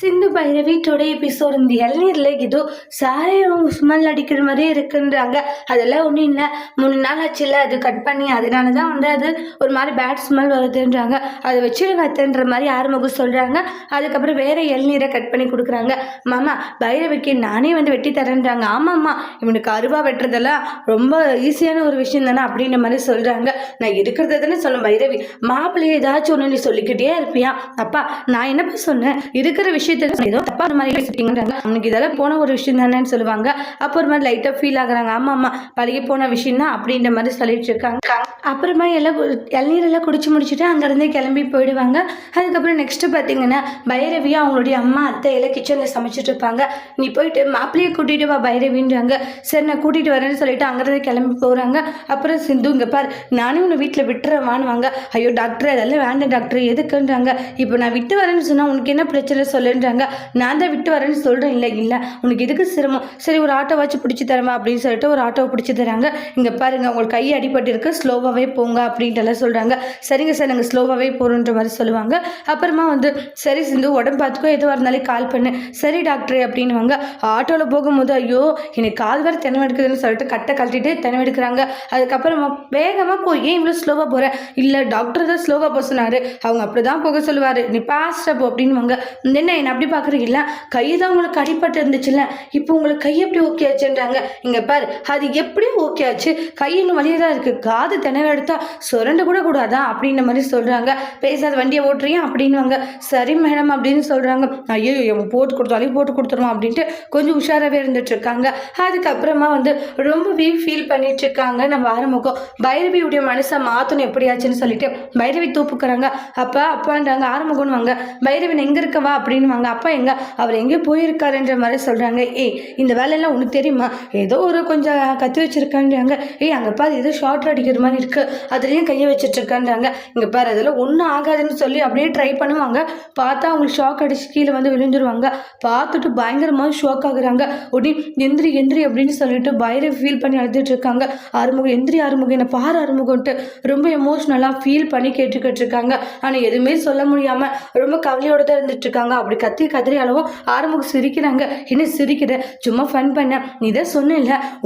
Sindhu Bhairavi today episode இந்த இளநீரில் ஏதோ சாரையும் smell அடிக்கிற மாதிரியே இருக்குன்றாங்க. அதெல்லாம் ஒன்றும் இல்லை. மூணு நாள் ஆச்சுல அது கட் பண்ணி அதனால தான் வந்து அது ஒரு மாதிரி பேட் ஸ்மெல் வருதுன்றாங்க. அதை வச்சிருங்க அத்தன்ற மாதிரி ஆறுமுகம் சொல்கிறாங்க அதுக்கப்புறம் வேற இளநீரை கட் பண்ணி கொடுக்குறாங்க. மாமா பைரவிக்கு நானே வந்து வெட்டி தரேன்றாங்க. ஆமாம்மா இவனுக்கு அருவா வெட்டுறதெல்லாம் ரொம்ப ஈஸியான ஒரு விஷயம் தானே அப்படின்ற மாதிரி சொல்கிறாங்க நான் இருக்கிறத தானே சொன்னேன் பைரவி. மாப்பிள்ளையை ஏதாச்சும் ஒன்று நீ சொல்லிக்கிட்டே இருப்பியா? அப்பா நான் என்னப்பா சொன்னேன்? இருக்கிற விஷயம் விஷயத்த ஏதோ தப்பா அந்த மாதிரி பேசிட்டீங்கன்றாங்க அவனுக்கு இதெல்லாம் போன ஒரு விஷயம் தானேன்னு சொல்லுவாங்க. அப்போ ஒரு மாதிரி லைட்டாக ஃபீல் ஆகுறாங்க. ஆமா ஆமா பழகி போன விஷயம் தான் அப்படின்ற மாதிரி சொல்லிட்டு இருக்காங்க. அப்புறமா எல்லாம் கு- இளநீரெல்லாம் குடிச்சு முடிச்சுட்டு அங்கேருந்து கிளம்பி போயிடுவாங்க. அதுக்கப்புறம் நெக்ஸ்ட் பார்த்தீங்கன்னா பைரவியா அவங்களுடைய அம்மா அத்தை எல்லாம் கிச்சனில் சமைச்சிட்டு இருப்பாங்க. நீ போயிட்டு மாப்பிள்ளையை கூட்டிட்டு வா பைரவின்றாங்க. சரி நான் கூட்டிட்டு வரேன்னு சொல்லிட்டு அங்கேருந்து கிளம்பி போகிறாங்க அப்புறம் சிந்து இங்கே பார் நானும் உன்னை வீட்டில் விட்டுறவான்னு ஐயோ டாக்டர் அதெல்லாம் வேண்டாம் டாக்டர் எதுக்குன்றாங்க. இப்போ நான் விட்டு வரேன்னு சொன்னால் உனக்கு என்ன பிரச்சனை அப்படின்றாங்க நான் தான் விட்டு வரேன்னு சொல்கிறேன் இல்லை இல்லை. உனக்கு எதுக்கு சிரமம்? சரி ஒரு ஆட்டோவாச்சும் பிடிச்சி தரமா அப்படின்னு சொல்லிட்டு ஒரு ஆட்டோவை பிடிச்சி தராங்க. இங்கே பாருங்க உங்களுக்கு கை அடிபட்டு இருக்கு ஸ்லோவாகவே போங்க அப்படின்ட்டு எல்லாம் சொல்கிறாங்க சரிங்க சார். நாங்கள் ஸ்லோவாகவே போகிறோன்ற மாதிரி சொல்லுவாங்க. அப்புறமா வந்து சரி சிந்து உடம்பு பார்த்துக்கோ. எதுவாக இருந்தாலும் கால் பண்ணு. சரி டாக்டர் அப்படின்வாங்க ஆட்டோவில் போகும்போது ஐயோ எனக்கு கால் வர தினம் எடுக்குதுன்னு சொல்லிட்டு கட்டை கழட்டிட்டு தினம் எடுக்கிறாங்க அதுக்கப்புறமா வேகமாக போய் ஏன் இவ்வளோ ஸ்லோவாக போகிற இல்லை டாக்டர் தான் ஸ்லோவாக போக சொன்னார். அவங்க அப்படி தான் போக சொல்லுவார். நீ பாஸ்டாக போ அப்படின்வாங்க என்ன என்ன அப்படி பார்க்குறீங்களா கை தான் உங்களுக்கு அடிபட்டு இருந்துச்சுல்ல இப்போ உங்களுக்கு கை எப்படி ஓகே ஆச்சுன்றாங்க. இங்கே பாரு அது எப்படி ஓகே ஆச்சு. கை இன்னும் வழியாக தான் இருக்குது காது திணற எடுத்தா சுரண்ட கூட கூடாதா அப்படின்ற மாதிரி சொல்கிறாங்க பேசாத வண்டியை ஓட்டுறியா அப்படின்னுவாங்க. சரி மேடம் அப்படின்னு சொல்கிறாங்க ஐயோ இவன் போட்டு கொடுத்தாலே போட்டு கொடுத்துருவோம் அப்படின்ட்டு கொஞ்சம் உஷாராகவே இருந்துட்டு இருக்காங்க. அதுக்கப்புறமா வந்து ரொம்பவே ஃபீல் பண்ணிட்டு இருக்காங்க நம்ம ஆரம்பிக்கும் பைரவியுடைய மனசை மாற்றணும் எப்படியாச்சுன்னு சொல்லிட்டு பைரவி தூப்புக்கிறாங்க. அப்பா அப்பான்றாங்க ஆரம்பிக்கணுவாங்க வாங்க பைரவன் எங்கே இருக்கவா அப்படின்னு வாங்க அப்பா எங்க அவர் எங்கே போயிருக்காருன்ற மாதிரி சொல்கிறாங்க ஏய் இந்த வேலையெல்லாம் உனக்கு தெரியுமா? ஏதோ ஒரு கொஞ்சம் கத்தி வச்சிருக்கான்றாங்க. ஏய் அங்கே பாரு ஏதோ ஷார்ட் அடிக்கிற மாதிரி இருக்கு. அதுலேயும் கையை வச்சுட்ருக்கான்றாங்க இங்கே பாரு அதெல்லாம் ஒன்றும் ஆகாதுன்னு சொல்லி அப்படியே ட்ரை பண்ணுவாங்க. பார்த்தா அவங்களுக்கு ஷாக் அடிச்சு கீழே வந்து விழுந்துருவாங்க. பார்த்துட்டு பயங்கரமாக ஷாக் ஆகுறாங்க. உடனே எந்திரி எந்திரி அப்படின்னு சொல்லிட்டு பயிரை ஃபீல் பண்ணி அழுதுட்டு இருக்காங்க. ஆறுமுகம் எந்திரி ஆறுமுகம் என்ன பாரு ஆறுமுகம்ட்டு ரொம்ப எமோஷ்னலாக ஃபீல் பண்ணி கேட்டுக்கிட்டு இருக்காங்க. ஆனால் எதுவுமே சொல்ல முடியாமல் ரொம்ப கவலையோடு தான் இருந்துட்டு இருக்காங்க. அப்படி கத்தி கதறி அளவோ ஆறுமுக சிரிக்கிறாங்க. என்ன சிரிக்கிற? சும்மா ஃபன் பண்ண. நீ தான் சொன்ன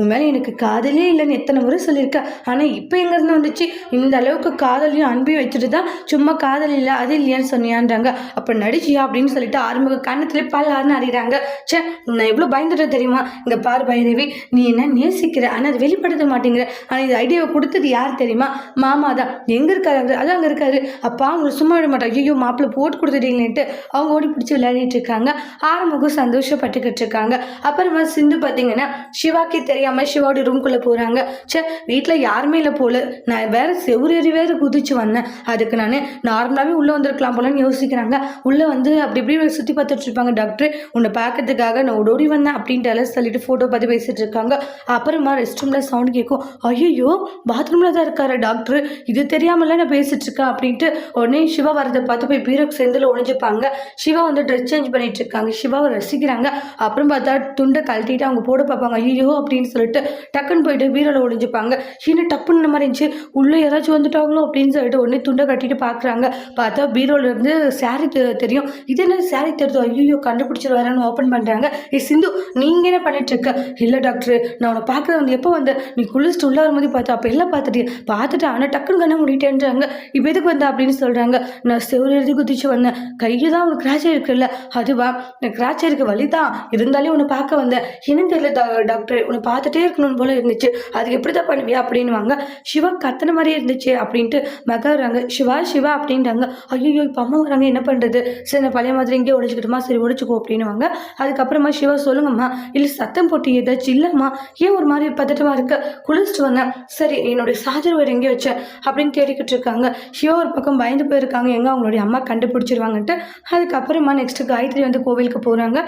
உன் மேலே எனக்கு காதலே இல்லைன்னு எத்தனை முறை சொல்லியிருக்க. ஆனால் இப்போ எங்கேருந்து வந்துச்சு? இந்த அளவுக்கு காதலையும் அன்பையும் வச்சுட்டு தான் சும்மா காதல் இல்லை அது இல்லையான்னு சொன்னியான்றாங்க. அப்போ நடிச்சியா அப்படின்னு சொல்லிட்டு ஆறுமுக கண்ணத்துல பல்லாருன்னு அறிகிறாங்க. சே நான் எவ்வளோ பயந்துட்டேன் தெரியுமா? இங்கே பாரு பைரவி நீ என்ன நேசிக்கிற? ஆனால் அது வெளிப்படுத்த மாட்டேங்கிற. ஆனால் இது ஐடியாவை கொடுத்தது யார் தெரியுமா? மாமா தான். எங்கே இருக்காரு? அவரு அதான் அங்கே இருக்காரு. அப்பா அவங்க சும்மா விட மாட்டாங்க ஐயோ மாப்பிள்ளை போட்டு கொடுத்துட்டீங்களேன்ட்டு. அவங்க ஓடி பிடிச்சி விளையாடிட்டு இருக்காங்க ஆறுமுகம் சந்தோஷப்பட்டுக்கிட்டு இருக்காங்க அப்புறமா சிந்து பார்த்தீங்கன்னா சிவாக்கே தெரியாமல் சிவாவோட ரூம்குள்ளே போகிறாங்க ச்சே வீட்டில் யாருமே இல்லை போல. நான் வேற செவ்வறி வேற குதிச்சு வந்தேன். அதுக்கு நான் நார்மலாகவே உள்ளே வந்திருக்கலாம் போலன்னு யோசிக்கிறாங்க. உள்ளே வந்து அப்படி இப்படி சுற்றி பார்த்துட்டு இருப்பாங்க டாக்டர் உன்னை பார்க்கறதுக்காக நான் ஓடோடி வந்தேன் அப்படின்ட்டு சொல்லிட்டு ஃபோட்டோ பார்த்து பேசிட்டு இருக்காங்க அப்புறமா ரெஸ்ட் ரூமில் சவுண்ட் கேட்கும் ஐயோ பாத்ரூமில் தான் இருக்காரு டாக்டர் இது தெரியாமல நான் பேசிட்டு இருக்கேன் அப்படின்ட்டு உடனே சிவா வரதை பார்த்து போய் பீரோக்கு செந்தில் ஒழிஞ்சுப்பாங்க சிவா வந்து ட்ரெஸ் சேஞ்ச் பண்ணிட்டு இருக்காங்க சிவாவை ரசிக்கிறாங்க. அப்புறம் பார்த்தா துண்டை கழட்டிட்டு அவங்க போட பார்ப்பாங்க. ஐயோ அப்படின்னு சொல்லிட்டு டக்குன்னு போயிட்டு பீரோவில் ஒழிஞ்சுப்பாங்க என்ன டப்புன்னு மாதிரி இருந்துச்சு? உள்ளே யாராச்சும் வந்துட்டாங்களோ அப்படின்னு சொல்லிட்டு உடனே துண்டை கட்டிட்டு பார்க்குறாங்க. பார்த்தா பீரோல இருந்து சாரி தெரியும். இது என்ன சாரி தெரியுது? ஐயோ கண்டுபிடிச்சிருவாருன்னு ஓப்பன் பண்ணுறாங்க ஏ சிந்து நீங்கள் என்ன பண்ணிட்டு இருக்க இல்லை டாக்டர் நான் உன்னை பார்க்குறது வந்து எப்போ வந்த? நீ குளிச்சுட்டு உள்ள வரும்போது பார்த்தா அப்போ எல்லாம் பார்த்துட்டு பார்த்துட்டு ஆனால் டக்குன்னு கண்ண முடிட்டேன்றாங்க. இப்போ எதுக்கு வந்தா அப்படின்னு சொல்கிறாங்க நான் செவ்வறு எழுதி குதிச்சு வந்தேன். கையை தான் உனக்கு கிராஷ் இருக்குல்ல அதுவா எனக்கு கிராச் வழி தான் இருந்தாலே உன்னை பார்க்க வந்தேன் என்னன்னு தெரியல டாக்டர். உன்னை பார்த்துட்டே இருக்கணும் போல இருந்துச்சு. அதுக்கு எப்படி தான் பண்ணுவியா? அப்படின்னுவாங்க. சிவா கத்தன மாதிரியே இருந்துச்சு அப்படின்ட்டு மகா வராங்க. சிவா சிவா அப்படின்றாங்க. ஐயோ இப்போ அம்மா வராங்க. என்ன பண்ணுறது சரி நான் பழைய மாதிரி இங்கே உடைச்சிக்கிட்டுமா சரி உடைச்சிக்கோ அப்படின்னுவாங்க. அதுக்கப்புறமா சிவா சொல்லுங்கம்மா. இல்லை சத்தம் போட்டு ஏதாச்சும் இல்லைம்மா. ஏன் ஒரு மாதிரி பதட்டமாக இருக்க? குளிச்சுட்டு வந்தேன். சரி என்னுடைய சார்ஜர் வேறு எங்கே வச்சேன் அப்படின்னு தேடிக்கிட்டு இருக்காங்க. சிவா ஒரு பக்கம் பயந்து போயிருக்காங்க. எங்கே? அவங்களுடைய அம்மா கண்டுபிடிச்சிருவாங்கன்ட்டு. அதுக்கப்புறமா நெக்ஸ்ட்டு காயத்ரி வந்து கோவிலுக்கு போகிறாங்க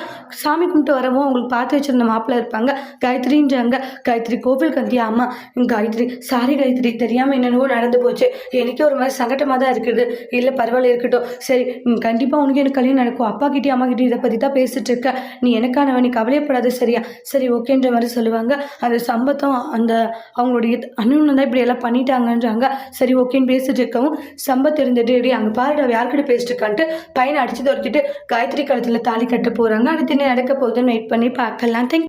சாமி கும்பிட்டு வரவும் அவங்களுக்கு பார்த்து வச்சிருந்த மாப்பிள்ளை இருப்பாங்க. காயத்ரின்றாங்க. காயத்ரி கோவிலுக்கு வந்தியா? அம்மா காயத்ரி. சாரி காயத்ரி தெரியாமல் என்னென்னவோ நடந்து போச்சு. எனக்கே ஒரு மாதிரி சங்கட்டமாக தான் இருக்குது. இல்லை பரவாயில்ல இருக்கட்டும். சரி கண்டிப்பாக உனக்கு எனக்கு கல்யாணம் நடக்கும். அப்பா கிட்டே அம்மா கிட்டே இதை பற்றி தான் பேசிட்டு இருக்க. நீ எனக்கானவ நீ கவலையப்படாத சரியா? சரி ஓகேன்ற மாதிரி சொல்லுவாங்க. அந்த சம்பத்தம் அந்த அவங்களுடைய அண்ணன் தான் இப்படி எல்லாம் பண்ணிட்டாங்கன்றாங்க. சரி ஓகேன்னு பேசிட்டு இருக்கவும் சம்பத் இருந்துட்டு அங்கே பாருடா யார்கிட்ட பேசிட்டு இருக்கான்ட்டு? பையனை அடிச்சு துரத்திட்டு காயத்ரி கழுத்தில் தாலி கட்ட போகிறாங்க அடுத்து என்ன நடக்க போகுதுன்னு வெயிட் பண்ணி பார்க்கலாம். தேங்க்